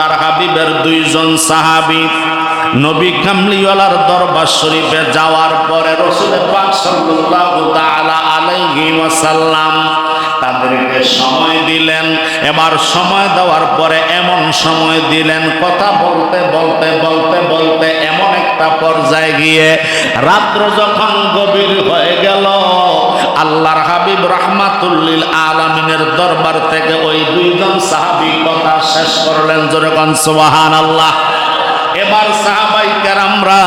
আল্লাহর হাবিবের দুইজন সাহাবি নবী কামলিওয়ালার দরবার শরীফে যাওয়ার পরে রসুল পাক তাদেরকে সময় দিলেন। এবার সময় দেওয়ার পরে এমন সময় দিলেন, কথা বলতে বলতে বলতে বলতে এমন একটা পর্যায়ে গিয়ে রাত্র যখন গভীর হয়ে গেল আল্লাহর হাবিব রহমাতুল্লিল আলামিনের দরবার থেকে ওই দুইজন সাহাবী কথা শেষ করলেন যেরকম সোহান আল্লাহ এবার সাহাবাই কেরামরা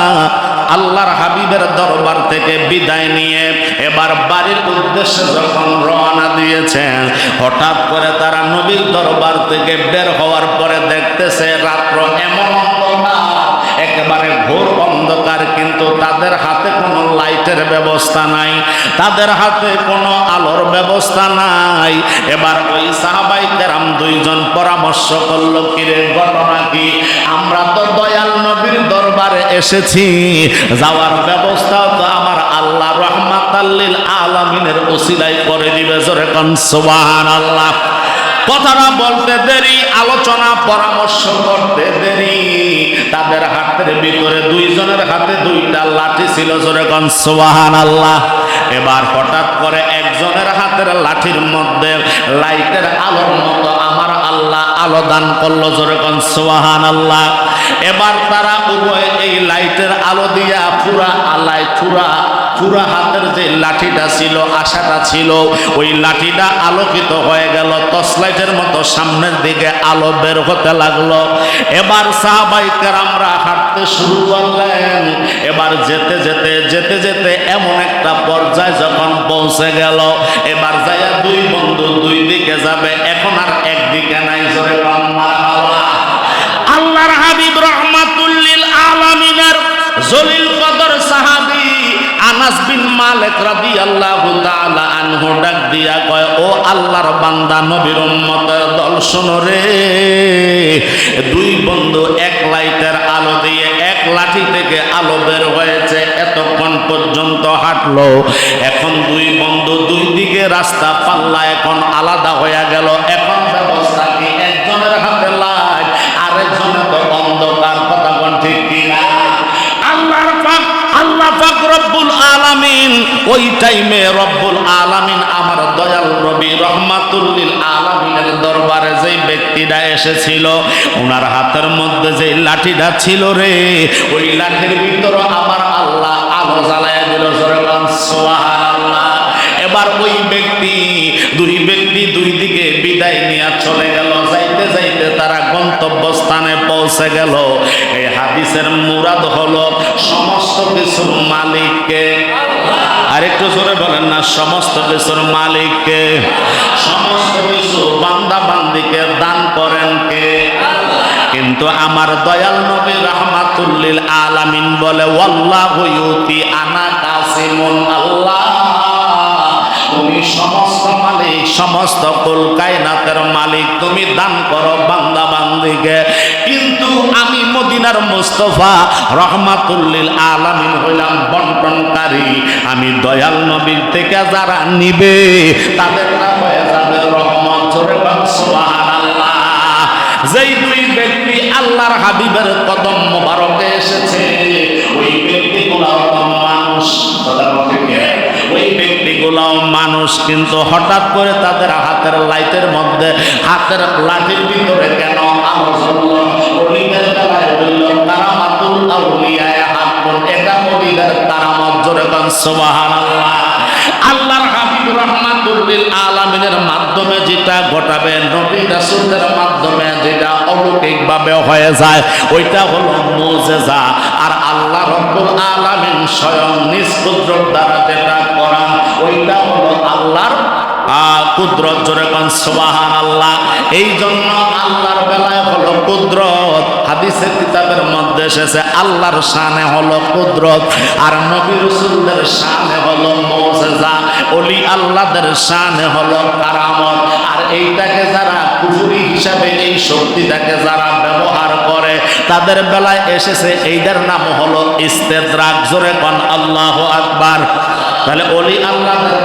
আল্লাহর হাবিবের দরবার থেকে বিদায় নিয়ে এবার বাড়ির উদ্দেশ্যে যখন রওনা দিয়েছেন, হঠাৎ করে তারা নবীর দরবার থেকে বের হওয়ার পরে দেখতেছে রাত্র এমন অন্ধকার। একেবারে ঘোর অন্ধকার, কিন্তু তাদের হাতে কোনো লাইটের ব্যবস্থা নাই, তাদের হাতে কোনো আলোর ব্যবস্থা নাই। এবার ওই সাহাবাই কেরাম দুইজন পরামর্শ করল, কিরে, ঘটনা কি? আমরা তো দয়াল নবীর দরবারে এসেছি। যাওয়ার ব্যবস্থা তো আমার আল্লাহ রহমাত আল্লিল আলমিনের ওসিলাই করে দিবে, জোরে কন সুবহান আল্লাহ কথাটা বলতে দেরি, আলোচনা, পরামর্শ করতে দেরি। তাদের হাতের ভিতরে দুইজনের হাতে দুইটা লাঠি ছিল, জোরে কন সুবহান আল্লাহ এবার হঠাৎ করে একজনের হাতের লাঠির মধ্যে লাইটের আলোর মতো আমার আল্লাহ আলো দান করল, জোরে কন সুবহান আল্লাহ এবার তারা উভয় এই লাইটের আলো দিয়া পুরা আলাই পুরা পুরা হাতের যে লাঠিটা ছিল, আশাটা ছিল, ওই লাঠিটা আলোকিত হয়ে গেল। টর্চলাইটের মতো সামনের দিকে আলো বের হতে লাগল। এবার সাহাবাই আমরা হাঁটতে শুরু করলেন। এবার যেতে যেতে যেতে যেতে এমন একটা পর্যায়ে যখন পৌঁছে গেল, এবার যাইয়া দুই বন্ধু দুই দিকে যাবে। এখন আর একদিকে নাই, জোরে আল্লাহর হাবিব রহমাতুল্লিল আলামিনের জলিল আনাস বিন মালিক রাদিয়াল্লাহু ডাক দিয়া কয়, ও আল্লাহর বান্দা, নবীর দল রে। দুই বন্ধু এক লাইটের আলো দিয়ে এক লাঠি থেকে আলো বের হয়েছে, এতক্ষণ পর্যন্ত হাঁটলো। এখন দুই বন্ধু দুই দিকে রাস্তা পাল্লা এখন আলাদা হয়ে গেল। এখন ব্যবস্থা কি? একজনের হাতে লাইট, আরেকজনের তো অন্ধকার। কথা ঠিক কিনা আল্লাহর পাক আল্লাহ পাক রব্বুল আলামিন ওই টাইমে রব্বুল আলামিন আমার দয়াল নবী রহমাতুল্লিল আলামিনের দরবারে যেই ব্যক্তিটা এসেছিল ওনার হাতের মধ্যে যে লাঠিটা ছিল রে, ওই লাঠির ভিতর আমার আল্লাহ আলো জ্বালায় দিল সুবহানাল্লাহ। এবার ওই ব্যক্তি, দুই ব্যক্তি দুই দিকে বিদায় নিয়ে চলে গেল, যাইতে যাইতে তারা গন্তব্যস্থানে পৌঁছে গেল, এই হাদিসের মুরাদ হলো সমস্ত কিছুর মালিককে। আর একটু জোরে বলেন না, সমস্ত কিছুর মালিককে। সমস্ত কিছু বান্দা বান্দিকে দান করেন কে? কিন্তু আমার দয়াল নবী রহমাতুল্লিল আলামিন বলে, ওয়াল্লাহু আনা কাসিমুন, আল্লাহ তুমি সমস্ত মালিক। সমস্ত কুল কায়নাতের মালিক, তুমি দান করো বান্দা বান্দিকে। কিন্তু আমি মদিনার মুস্তফা রহমাতুল্লিল আলামিন হইলাম বন্টনকারী। আমি দয়াল নবীর থেকে যারা নিবে, তাদের নাম হয়ে যাবে রহমত। যেই দুই ব্যক্তি আল্লাহর হাবিবের কদম মোবারকে এসেছে, ওই ব্যক্তিগুলো মানুষ। কি? ওই ব্যক্তিগুলাও মানুষ, কিন্তু হঠাৎ করে তাদের হাতের লাইটের মধ্যে, হাতের লাঠির ভিতরে কেন। আল্লাহর মাধ্যমে যেটা ঘটাবে, নবী রাসূলের মাধ্যমে যেটা হয়ে যায়, ওইটা হলো মুজিজা। আল্লাহ রব্বুল আলামিন স্বয়ং নিজ দ্বারা যেটা করা ওইটা হলো আল্লাহর কুদরত জোরে কোন আল্লাহ এই জন্য আল্লাহর বেলায় হলো কুদরত। হাদিসের কিতাবের মধ্যে এসেছে, আল্লাহর শানে হলো কুদরত। আর নবী রসুলদের মৌজেজা। অলি আল্লাহদের শানে হলো কারামত। আর এইটাকে যারা কুফুরি হিসাবে, এই শক্তিটাকে যারা ব্যবহার করে, তাদের বেলায় এসেছে এইটার নাম হলো ইস্তেদ্রাক। জোরে কোন, আল্লাহ আকবার। তাহলে অলি আল্লাহদের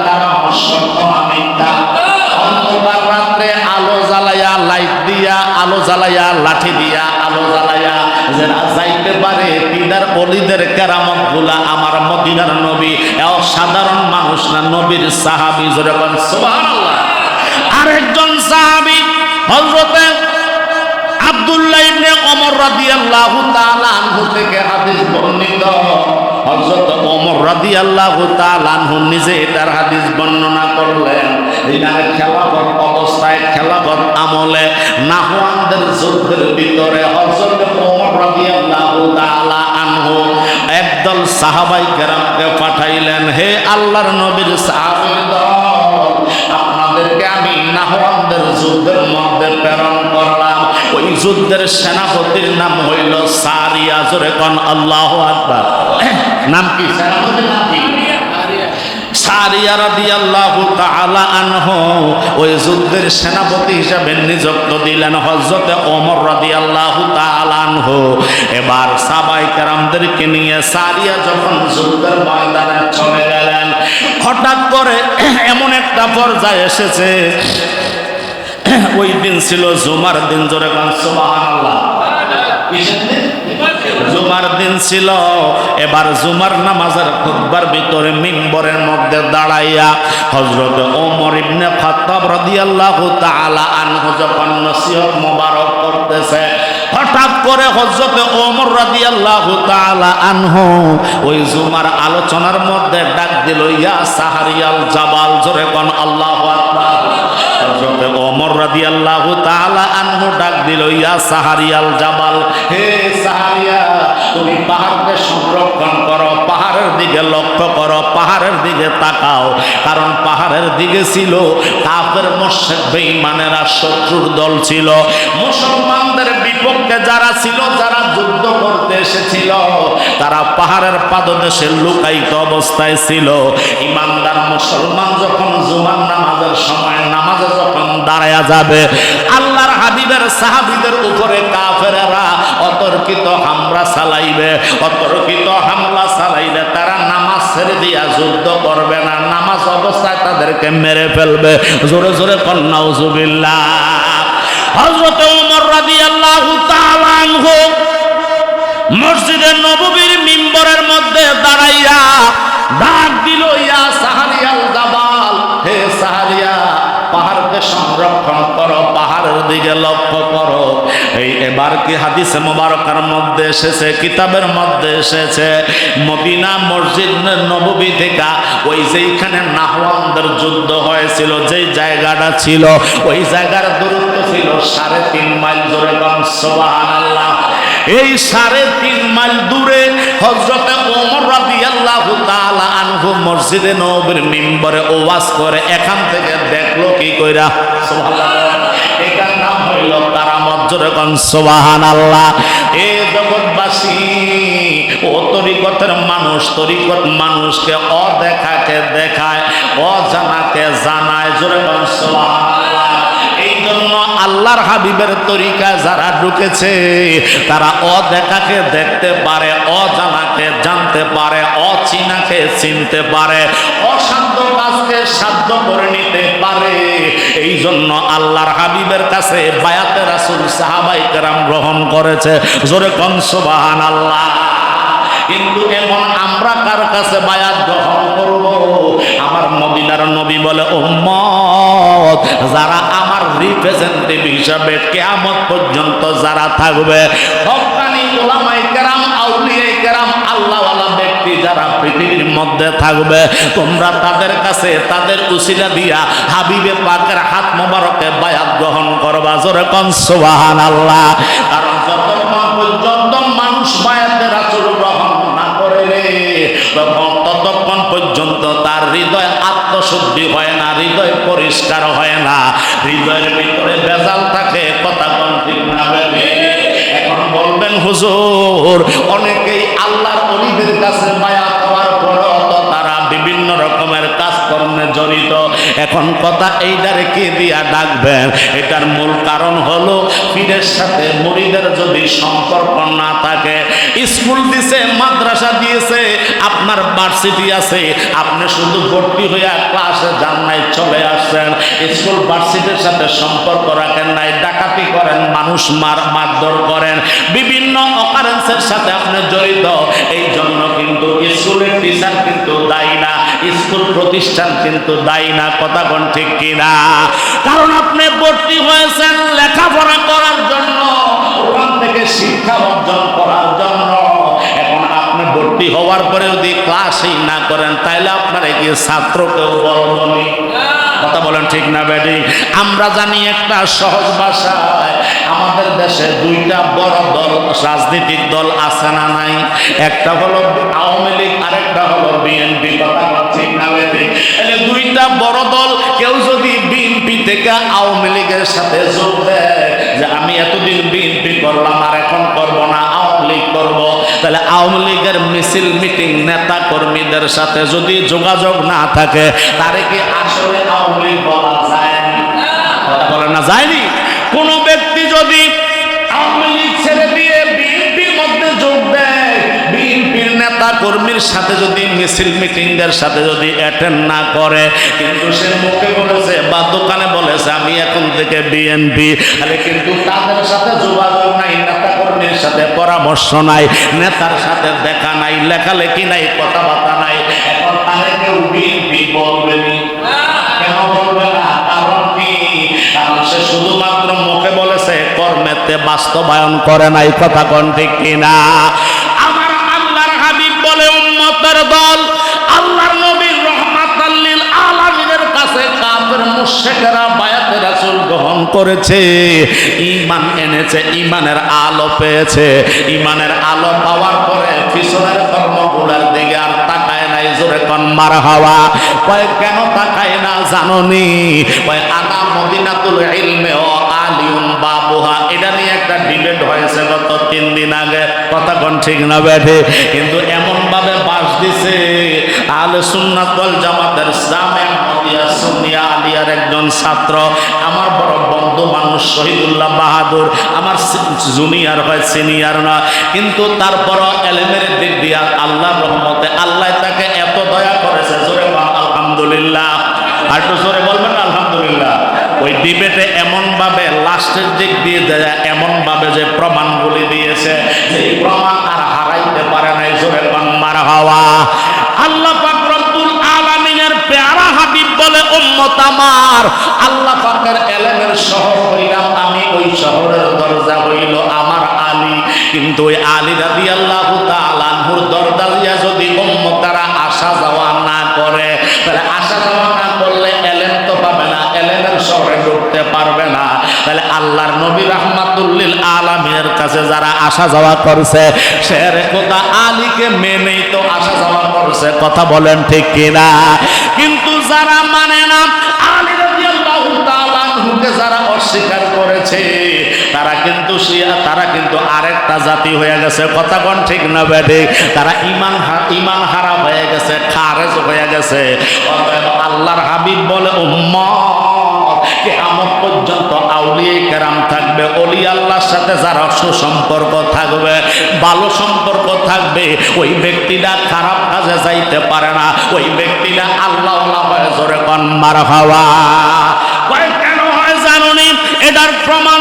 অন্ধকার রাত্রে আলো জ্বালাইয়া লাইট দিয়া, আলো জ্বালাইয়া লাঠি দিয়া, আলো জ্বালাইয়া যারা যাইতে পারে অলিদেরগুলা আমার নবী সাধারণ মানুষ না নবীর সাহাবি, যেরকম সুবহানাল্লাহ। আরেকজন সাহাবি, হযরতে আব্দুল্লাহ ইবনে ওমর রাদিয়াল্লাহু তাআলা আনহু থেকে হাদিস বর্ণিত। হযরত ওমর রাদিয়াল্লাহু তাআলা আনহু নিজে এটার হাদিস বর্ণনা করলেন। এখানে খেলাফত অবস্থায় খেলাফত আমলে নাহওয়ানদের যুদ্ধের ভিতরে হযরত ওমর রাদিয়াল্লাহু তাআলা আনহু একদল সাহাবাই কেরামকে পাঠাইলেন, হে আল্লাহর নবীর আপনাদেরকে আমি নাহওয়ানদের যুদ্ধের মধ্যে প্রেরণ করলাম। ওই যুদ্ধের সেনাপতির নাম হইল সারিয়া। জোরে কন, আল্লাহ আকবার। নাম কি? সেনাপতির নাম কি? সারিয়া রাদিয়াল্লাহু তাআলা আনহু ওই যুদ্ধের সেনাপতি হিসাবে নিযুক্ত দিলেন হযরতে ওমর রাদিয়াল্লাহু তাআলা আনহু। এবার সাহাবাই কেরামদেরকে নিয়ে সারিয়া যখন যুদ্ধের ময়দানে চলে গেলেন, হঠাৎ করে এমন একটা পর্যায়ে এসেছে। ওই দিন ছিল জুমার দিন, জোরে গান সুবহানাল্লাহ। কিসের দিন? জুমার দিন ছিল, এবার জুমার নামাজের খুতবার ভিতরে মিম্বরের মধ্যে দাঁড়াইয়া হজরত ওমর ইবনে খাত্তাব রাদিয়াল্লাহু তাআলা আনহু যখন নসিহত মোবারক করতেছে হঠাৎ করে হযরত ওমর রাদিয়াল্লাহু তাআলা আনহু ওই জুমার আলোচনার মধ্যে ডাক দিল, ইয়া সাহারিয়াল জাবাল, জোরে কোন, আল্লাহু হযরত ওমর রাদিয়াল্লাহু তাআলা আনহু ডাক দিল, ইয়া সাহারিয়াল জাবাল, হে সাহারিয়া, তুমি পাহাড়কে সংরক্ষণ করো, পাহাড়ের দিকে লক্ষ্য করো, পাহাড়ের দিকে তাকাও। কারণ পাহাড়ের দিকে ছিল কাফের মোশেক বেঈমানেরা শত্রুর দল ছিল। মুসলমানদের বিপক্ষে যারা ছিল, যারা যুদ্ধ করতে এসেছিল, তারা পাহাড়ের পাদদেশে লুকায়িত অবস্থায় ছিল। ইমানদার মুসলমান যখন জুমার নামাজের সময় নামাজে যখন দাঁড়ায়া যাবে, আল্লাহর হাবিবের সাহাবিদের উপরে কাফেরেরা অতর্কিত হামলা চালাইবে, অতর্কিত হামলা চালাইলে তারা নামাজ ছেড়ে দিয়া যুদ্ধ করবে না, নামাজ অবস্থায় তাদেরকে মেরে ফেলবে। জোরে জোরে কন্যাউজুবিল্লাহ হযরত ওমর রাদিয়াল্লাহু তাআলা আনহু। মসজিদের নববীর মিম্বরের মধ্যে দাঁড়াইয়া ডাক দিল ইয়া সাহারিয়াল দাবাল হে সাহারিয়া পাহাড়কে সংরক্ষণ করো, পাহাড়ের দিকে লক্ষ্য করো। এই এবার কি হাদিসে মোবারকার মধ্যে এসেছে, কিতাবের মধ্যে এসেছে, মদিনা মসজিদ নববী থেকে ওই যেইখানে নাহওয়ানদের যুদ্ধ হয়েছিল, যেই জায়গাটা ছিল, ওই জায়গার দূরত্ব ছিল সাড়ে তিন মাইল সুবহানাল্লাহ। এই সাড়ে তিন মাইল দূরে হজরতে ওমর রাদিয়াল্লাহু তাআলা আনহু মসজিদে নববীর মিম্বরে ওয়াজ করে, এখান থেকে দেখল কি কইরা? এটার নাম হইল কারামত। জোরে কোন সুবহানাল্লাহ। এ জগৎবাসী, ও তরিকতের মানুষ, তরিকত মানুষকে অদেখাকে দেখায়, অজানাকে জানায়। জোরে কোন সুবহানাল্লাহ। এই জন্য আল্লাহর হাবিবের তরিকা যারা ঢুকেছে, তারা অদেখাকে দেখতে পারে, অজানাকে জানতে পারে, অচিনাকে চিনতে পারে, অসাধ্য কাজকে সাধ্য করে নিতে পারে। এই জন্য আল্লাহর হাবিবের কাছে বায়াতে রাসুল সাহাবাই কেরাম গ্রহণ করেছে। জোরে কন সুবাহান আল্লাহ কিন্তু এখন আমরা কার কাছে বায়াত গ্রহণ করব? আমার মদিনার নবী বলে, উম্মত, যারা আমার রিপ্রেজেন্টেটিভ হিসাবে কেয়ামত পর্যন্ত যারা থাকবে হকানি ওলামাই কেরাম আউলিয়াই কেরাম, আল্লাহওয়ালা ব্যক্তি যারা পৃথিবীর মধ্যে থাকবে, তোমরা তাদের কাছে তাদের উসিলা দিয়া হাবিবে পাকের হাত মোবারকে বায়াত গ্রহণ করবা। জোরে কন সুবহান আল্লাহ কারণ যতক্ষণ পর্যন্ত মানুষ বায়াতের ততক্ষণ পর্যন্ত তার হৃদয় আত্মশুদ্ধি হয় না, হৃদয় পরিষ্কার হয় না। হৃদয়ের ভিতরে বেজাল থাকে, কথা কোন ঠিক না এখন বলবেন, হুজুর, অনেকেই আল্লাহর অলিদের কাছে মায়া পাওয়ার পরও তারা বিভিন্ন রকমের কাজকর্মে জড়িত। এখন কথা এইটারে কে দিয়া ডাকবেন? এটার মূল কারণ হলো, পীরের সাথে মুড়িদের যদি সম্পর্ক না থাকে, স্কুল দিছে, মাদ্রাসা দিয়েছে, আপনার ভার্সিটি আছে, আপনি শুধু ভর্তি হইয়া ক্লাসে যান নাই, চলে আসছেন। স্কুল ভার্সিটির সাথে সম্পর্ক রাখেন নাই, ডাকাতি করেন, মানুষ মার মারধর করেন। বিভিন্ন অকারেন্সের সাথে আপনি জড়িত। এই জন্য কিন্তু স্কুলের টিচার কিন্তু দায়ী না। স্কুল প্রতিষ্ঠান কিন্তু দায়ী না কথা কোন ঠিক কিনা? কারণ আপনি ভর্তি হয়েছেন লেখাপড়া করার জন্য, ওখান থেকে শিক্ষা অর্জন করার জন্য। এখন আপনি ভর্তি হওয়ার পরে যদি ক্লাসই না করেন, তাইলে আপনার কি ছাত্রকেও বলবনি কথা বলেন ঠিক না বেডি আমরা জানি একটা সহজ ভাষায়, আমাদের দেশে দুইটা বড় দল, রাজনৈতিক দল আছে না নাই? একটা হলো আওয়ামী লীগ দুইটা বড় দল কেউ যদি বিএনপি থেকে আওয়ামী লীগের সাথে যোগ দেয়, যে আমি এতদিন বিএনপি করলাম আর এখন করব না, আওয়ামী লীগ করব, তাহলে আওয়ামী লীগের মিছিল, মিটিং নেতা কর্মীদের সাথে যদি যোগাযোগ না থাকে, তারে কি আসলে আওয়ামী লীগ বলা বলে না যায়নি কোন ব্যক্তি যদি নেতা কর্মীর সাথে যদি মিছিল মিটিং এর সাথে যদি অ্যাটেন্ড না করে, কিন্তু সে মুখে বলেছে বা দোকানে বলেছে, আমি এখন থেকে বিএনপি তাহলে কিন্তু তাদের সাথে যোগাযোগ নাই, নেতা কর্মীর সাথে পরামর্শ নাই, নেতার সাথে দেখা নাই, লেখালেখি নাই, কথাবার্তা নাই। এখন তাহলে কেউ বিএনপি বলবে সে শুধুমাত্র মুখে বলেছে, কর্মেতে বাস্তবায়ন করে নাই। কথা কোন কিনা আমার আল্লাহর হাবিব বলে উম্মতের দল আল্লাহর নবীর রহমাতাল্লিল আলামিনের কাছে মুশরিকরা বায়াতে রাসূল গ্রহণ করেছে। ঈমান এনেছে, ঈমানের আলো পেয়েছে। ঈমানের আলো পাওয়ার পরে পিছনের কর্মগুলোর দিকে আর তাকায় নাই, জোরে কন মার হাওয়া কয়, কেন তাকায় না জাননি? কয় আনা মদিনাতুল ইলমে ও আলিউন বাবুহা। এটা নিয়ে একটা ডিবেট হয়েছে গত তিন দিন আগে। কথা কোন ঠিক না বেঠে। কিন্তু দিছে আলে সুন্নাত ওয়াল জামাতের জামে আহমদিয়া সুন্নিয়া আলিয়ার একজন ছাত্র, আমার বড় বন্ধু মানুষ শহীদুল্লাহ বাহাদুর, আমার জুনিয়র হয়, সিনিয়র না, কিন্তু তারপর এলেমের দিক দিয়া আল্লাহ রহমতে আল্লাহ তাকে এত দয়া করেছে, জোরে আলহামদুলিল্লাহ। আর একটু জোরে বলবেন আলহামদুলিল্লাহ। ওই ডিবেটে এমন ভাবে লাস্টের দিক দিয়ে দেয় এমন ভাবে যে প্রমাণগুলি দিয়েছে, সেই প্রমাণ আর হারাইতে পারে নাই জোরে কন্মার হওয়া। আল্লাহ পাক রব্বুল আলামিনের পেয়ারা হাবিব বলে, উম্মত আমার। আল্লাহ পাকের এলেমের শহর হইলাম আমি, ওই শহরের দরজা হইল আমার আলী। কিন্তু ওই আলী রাদি আল্লাহ তালানহুর দরজা দিয়া যদি উম্মতারা আসা যাওয়া না করে, তাহলে আসা যাওয়া না করলে এলেম তো পাবে না, এলেমের শহরে ঢুকতে পারবে আল্লাহর নবী রহমাতুল্লিল আলমীর কাছে যারা আসা যাওয়া করছে সে কোথা আলীকে মেনেই তো আসা যাওয়া করছে, কথা বলেন ঠিক কিনা? কিন্তু যারা মানে না করেছে, তারা কিন্তু তারা কিন্তু আরেকটা জাতি হয়ে গেছে, কথা ঠিক না বেঠিক তারা ইমান ইমান হারা হয়ে গেছে, খারেজ হয়ে গেছে। আল্লাহর হাবিব বলে পর্যন্ত আউলিয়ে থাকবে অলি আল্লাহর সাথে যার সুসম্পর্ক থাকবে ভালো সম্পর্ক থাকবে, ওই ব্যক্তিটা খারাপ কাজে যাইতে পারে না, ওই ব্যক্তিটা আল্লাহ জোরে হওয়া। কেন হয় জানুনি? এটার প্রমাণ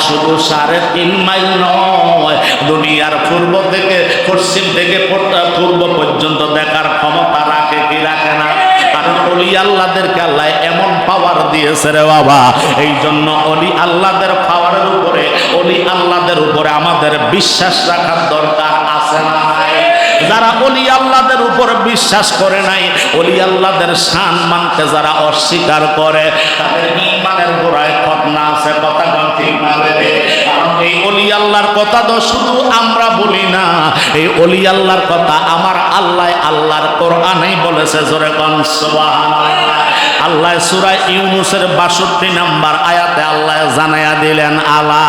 শুধু সাড়ে তিন মাইল নয়, দুনিয়ার পূর্ব থেকে, পশ্চিম থেকে পূর্ব- পর্যন্ত দেখার ক্ষমতা রাখে কি রাখে না কারণ অলি আল্লাহদেরকে আল্লাহ এমন পাওয়ার দিয়েছে রে বাবা এই জন্য অলি আল্লাহদের পাওয়ারের উপরে, অলি আল্লাহদের উপরে আমাদের বিশ্বাস রাখার দরকার আছে না? যারা অলি আল্লাদের উপর বিশ্বাস করে নাই, অলি আল্লাহদের শান মানতে যারা অস্বীকার করে, তাদের ইমানের গোড়ায় খতনা আছে, কথা ঠিক না এই অলি আল্লাহর কথা তো শুধু আমরা বলি না, এই অলি আল্লাহর কথা আমার আল্লাহ আল্লাহর কোরআনেই বলেছে, জোরে কনসবাহ আল্লাহ সুরা ইউনুসের 62 নাম্বার আয়াতে আল্লাহ জানাইয়া দিলেন, আলা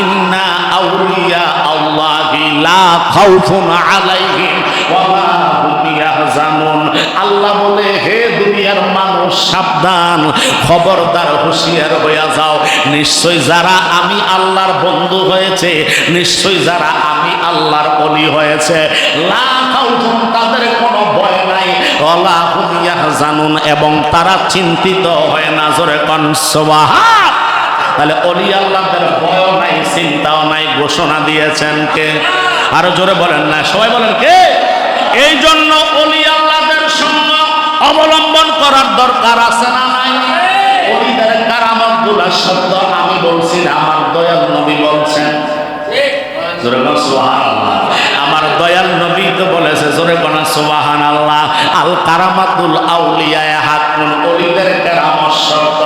ইন্না আউলিয়া আল্লাহি লা খাউফুন আলাইহিম ওয়া লা হুম ইয়াহজানুন। আল্লাহ বলে, হে দুনিয়ার মানুষ, সাবধান। খবরদার, হুঁশিয়ার হইয়া যাও। নিশ্চয় যারা আমি আল্লাহর বন্ধু হয়েছে, নিশ্চয় যারা আমি আল্লাহর অলি হয়েছে। তাদের কোনো ভয় নাই। ওলা হুম ইয়াহজানুন, এবং তারা চিন্তিত হয় না। জোরে কন তাহলে অলি আল্লাহদের ভয় নাই, চিন্তাও নাই, ঘোষণা দিয়েছেন কে? আরও জোরে বলেন না, সবাই বলেন কে? এই জন্য অলি অবলম্বন করার দরকার আছে না নাই? অলিদের কারামতগুলা শব্দ আমি বলছি না, আমার দয়াল নবী বলছেন। আমার দয়াল নবী তো বলেছে, জোরে কোনা সুবাহান আল্লাহ আল কারামাতুল আউলিয়ায় হাত অলিদের কারামত শব্দ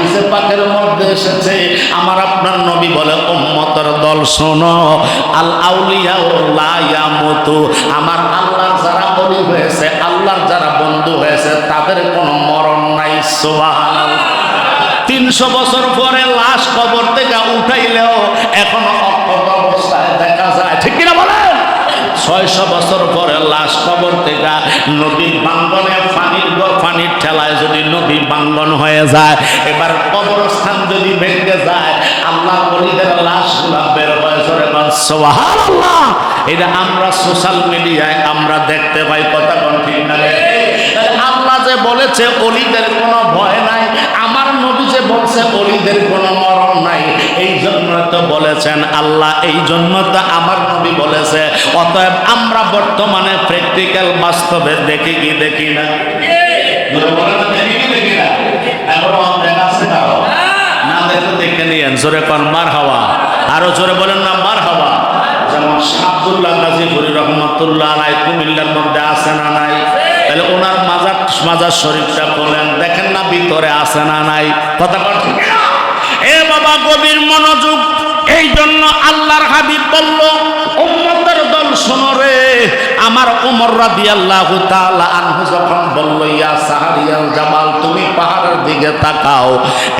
হাদিসে পাকের মধ্যে এসেছে, আমার আপনার নবী বলে, উম্মতের দল শোনো, আল আউলিয়া লা ইয়ামুতু। আমার আল্লাহর যারা বলি হয়েছে, আল্লাহর যারা বন্ধু হয়েছে, তাদের কোনো মরণ নাই, সুবহানাল্লাহ। তিনশো বছর পরে লাশ কবর থেকে উঠাইলেও এখনও অক্ষত অবস্থায় দেখা যায়। ঠিক কিনা বলেন? ছয়শো বছর পরে লাশ কবর থেকে নদীর বাঙ্গনে নদী হয়ে যায়। এবার কবরস্থান যদি ভেঙে যায়, আল্লাহ বলিদের লাশগুলা বের হয়ে এটা আমরা সোশ্যাল মিডিয়ায় আমরা দেখতে পাই, কথা কোন ঠিক না আল্লাহ যে বলেছে, অলিদের কোনো ভয় নাই। আমার নবী যে বলছে, অলিদের কোনো মরণ নাই। এই জন্য তো বলেছেন, আল্লাহ, এই জন্য তো আমার নবী বলেছে। অতএব আমরা বর্তমানে প্র্যাকটিক্যাল বাস্তবে দেখি কি, দেখি না। জোরে কন, মার হাওয়া। আরও জোরে বলেন না, মার হাওয়া। যেমন শাবদুল্লাহ গাজীপুরি রহমতুল্লাহ আলাই, কুমিল্লার মধ্যে আছে না নাই? তাহলে ওনার মাজার মাজার শরীফটা বলেন, দেখেন না ভিতরে আছে না নাই? কথা এ বাবা গভীর মনোযোগ এই জন্য আল্লাহর হাবিব বলল আমার রাদিয়াল্লাহু তাআলা আনহু যখন বলল, ইয়া জামাল, তুমি পাহাড়ের দিকে তাকাও।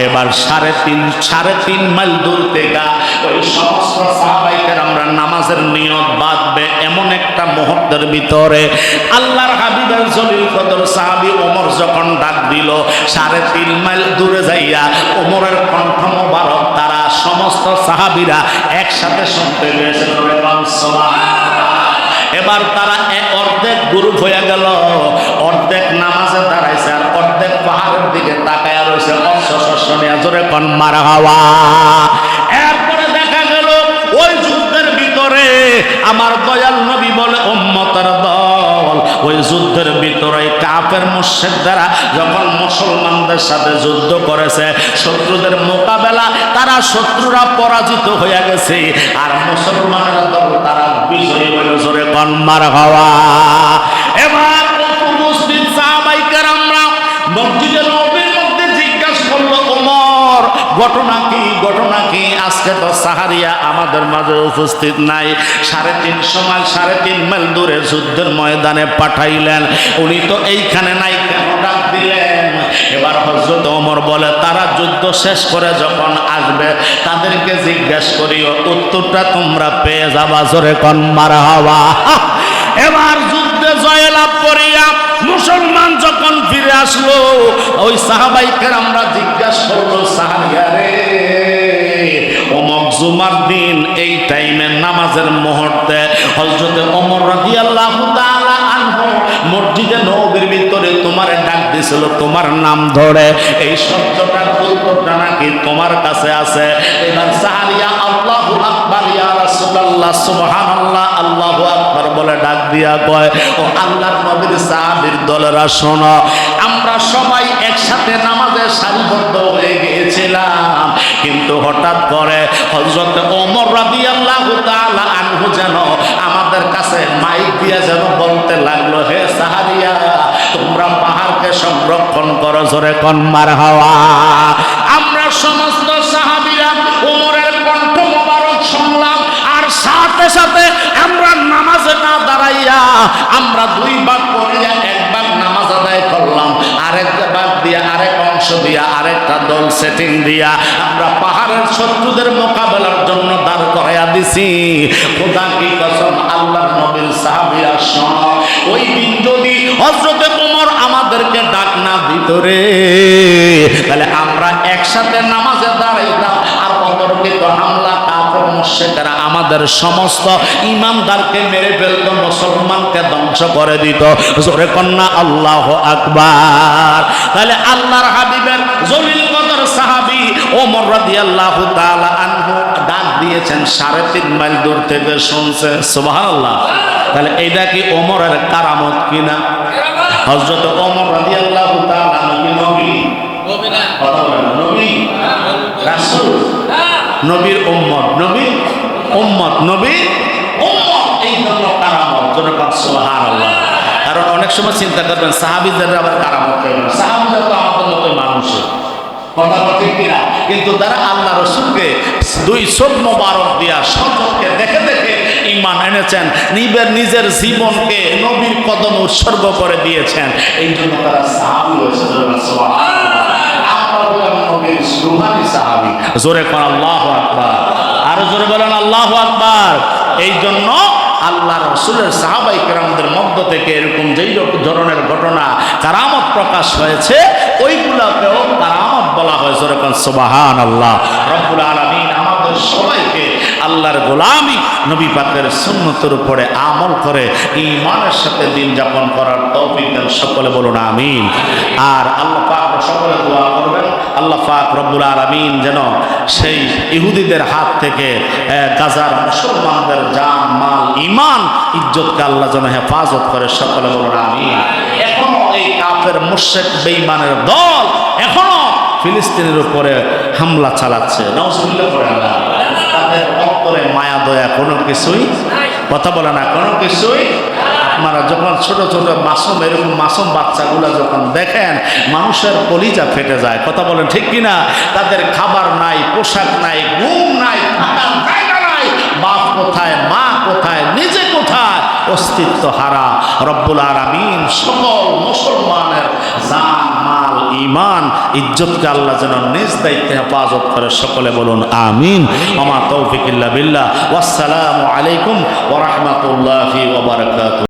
এবার সাড়ে তিন সাড়ে তিন মাইল দূর থেকে ওই সমস্ত আমরা নামাজের নিয়ত বাঁধবে এমন একটা মুহূর্তের ভিতরে। আল্লাহর হাবিবের জলিল কদর সাহাবি ওমর যখন ডাক দিল, সাড়ে তিন মাইল দূরে যাইয়া ওমরের কণ্ঠ মোবারক তারা সমস্ত সাহাবিরা একসাথে শুনতে পেয়েছে। এবার তারা এক অর্ধেক গ্রুপ হয়ে গেল। অর্ধেক নামাজে দাঁড়াইছে আর অর্ধেক পাহাড়ের দিকে তাকায় রয়েছে অশ্ব শস্য নিয়ে জোরে কন, মারা হওয়া। এরপরে দেখা গেল, ওই যুদ্ধের ভিতরে আমার দয়াল নবী বলে, উম্মতের দল ওই যুদ্ধের ভিতরে কাপের মুশেক দ্বারা যখন মুসলমানদের সাথে যুদ্ধ করেছে, শত্রুদের মোকাবেলা, তারা শত্রুরা পরাজিত হয়ে গেছে। আর মুসলমানের দল তারা বিজয়ী হয়ে জোরে হওয়া। এবার আমরা জিজ্ঞাসা করল, ওমর, ঘটনা আজকে তো সাহারিয়া আমাদের মাঝে উপস্থিত নাই। সাড়ে তিনশো মাইল সাড়ে তিন মাইল দূরে যুদ্ধের ময়দানে পাঠাইলেন। উনি তো এইখানে নাই, কেন ডাক দিলেন? এবার হজরত ওমর বলে, তারা যুদ্ধ শেষ করে যখন আসবে, তাদেরকে জিজ্ঞেস করিও, উত্তরটা তোমরা পেয়ে যাবা জোরে কন মারা হওয়া। এবার যুদ্ধে জয়লাভ করিয়া মুসলমান যখন ফিরে আসলো, ওই সাহাবাইকে আমরা জিজ্ঞাসা করল সাহাবিয়া রে জুমার দিন, এই টাইমে নামাজের মুহূর্তে হজরতে অমর তাআলা আনহু মসজিদে ভিতরে তোমার ডাক দিছিল, তোমার নাম ধরে। এই শব্দটার উত্তরটা নাকি তোমার কাছে আছে? এবার সাহারিয়া আল্লাহু আকবার, ইয়া রাসূলুল্লাহ, সুবহানাল্লাহ। আল্লাহু আকবার বলে ডাক দিয়া কয়, ও আল্লাহর নবীর সাহাবীর দলেরা, শোনো, আমরা সবাই একসাথে নামাজে সারিবদ্ধ হয়ে গিয়েছিলাম। কিন্তু হঠাৎ করে হজরত ওমর রাদিয়াল্লাহু তাআলা আনহু যেন আমাদের কাছে মাইক দিয়া যেন বলতে লাগল, হে সাহারিয়া, তোমরা পাহাড়কে সংরক্ষণ করো জোরে কন মার হাওয়া। আমরা সমস্ত সাহাবীরা ওমরের কণ্ঠ মোবারক শুনলাম, আর সাথে সাথে আমরা নামাজে না দাঁড়াইয়া আমরা দুই ভাগ করিয়া এক ভাগ নামাজ আদায় করলাম আরেক ভাগ দিয়া আরেক অংশ দিয়া, আরেকটা দল সেটিং দিয়া, আমরা পাহাড়ের শত্রুদের মোকাবেলার জন্য দাঁড় করাইয়া দিছি। খোদা কি কসম আল্লাহ নবীর সাহাবিয়া শোন, ওই দিন যদি হজরতে কোমর আমাদেরকে ডাক না ভিতরে তাহলে আমরা একসাথে নামাজে দাঁড়াইতাম। আর অতর্কিত হামলা কাপড় আমাদের সমস্ত ইমানদারকে মেরে ফেলত, মুসলমানকে ধ্বংস করে দিত। জোরে কন্যা, আল্লাহ আকবার। তাহলে আল্লাহর হাবিবের জলিল কদর সাহাবি ওমর রাদিয়াল্লাহু তাআলা আনহু ডাক দিয়েছেন, সাড়ে তিন মাইল দূর থেকে শুনছে। সুবহানাল্লাহ। তাহলে এইটা কি ওমরের কারামত কিনা? হযরত ওমর রাদিয়াল্লাহু তাআলা নবী নবী? নবী? রাসূল? নবীর উম্মত, নবী উম্মত নবী, উম্মত। এই জন্য কারামত জন্য পাক সুবহানাল্লাহ। কারণ অনেক সময় চিন্তা করবেন সাহাবীদের আবার কারামত কেন সাহাবীরা তো আমাদের কিনা? কিন্তু তারা আল্লাহ রসুলকে দুই চোখ মোবারক দিয়া সচককে দেখে দেখে ইমান এনেছেন নিজের নিজের জীবনকে নবীর কদম উৎসর্গ করে দিয়েছেন। এই জন্য তারা সাহাবি হয়েছে জোরে কর আল্লাহ আকবার। আরও জোরে বলেন আল্লাহ আকবার। এই জন্য আল্লাহ রসুলের সাহাবাই কেরামদের মধ্য থেকে এরকম যেই ধরনের ঘটনা কারামত প্রকাশ হয়েছে, ওইগুলাকেও কারামত বলা হয় যেরকম সুবাহান আল্লাহ রব্বুল আলমিন আমাদের সবাইকে আল্লাহর গোলামি নবী পাকের সুন্নতের উপরে আমল করে ইমানের সাথে দিন যাপন করার তৌফিক সকলে বলুন আমিন। আর আল্লাহ পাক সকলে দোয়া করবেন। আল্লাহ পাক রব্বুল আলমিন যেন সেই ইহুদিদের হাত থেকে গাজার মুসলমানদের জান, মাল ইমান ইজ্জতকে আল্লাহ যেন হেফাজত করে সকলে বলুন আমিন। এখনও এই কাফের মুর্শেক বেঈমানের দল এখনও ফিলিস্তিনের উপরে হামলা চালাচ্ছে। আল্লাহ। তাদের অন্তরে মায়া, দয়া কোনো কিছুই কথা বলে না, কোনো কিছুই আপনারা যখন ছোট ছোট মাসুম, এরকম মাসুম বাচ্চাগুলো যখন দেখেন, মানুষের কলিজা ফেটে যায়। কথা বলেন ঠিক কিনা? তাদের খাবার নাই, পোশাক নাই, ঘুম নাই নাই। বাপ কোথায়, মা কোথায়, নিজে কোথায়? অস্তিত্ব হারা। রব্বুল আলামিন সকল মুসলমানের জান, মাল ইমান ইজ্জতকে আল্লাহ যেন নিজ দায়িত্বে হেফাজত করে। সকলে বলুন, আমিন। আমা তৌফিকিল্লা বিল্লাহ। ওয়াসসালামু আলাইকুম ওয়া রাহমাতুল্লাহি ওয়া বারাকাতুহু।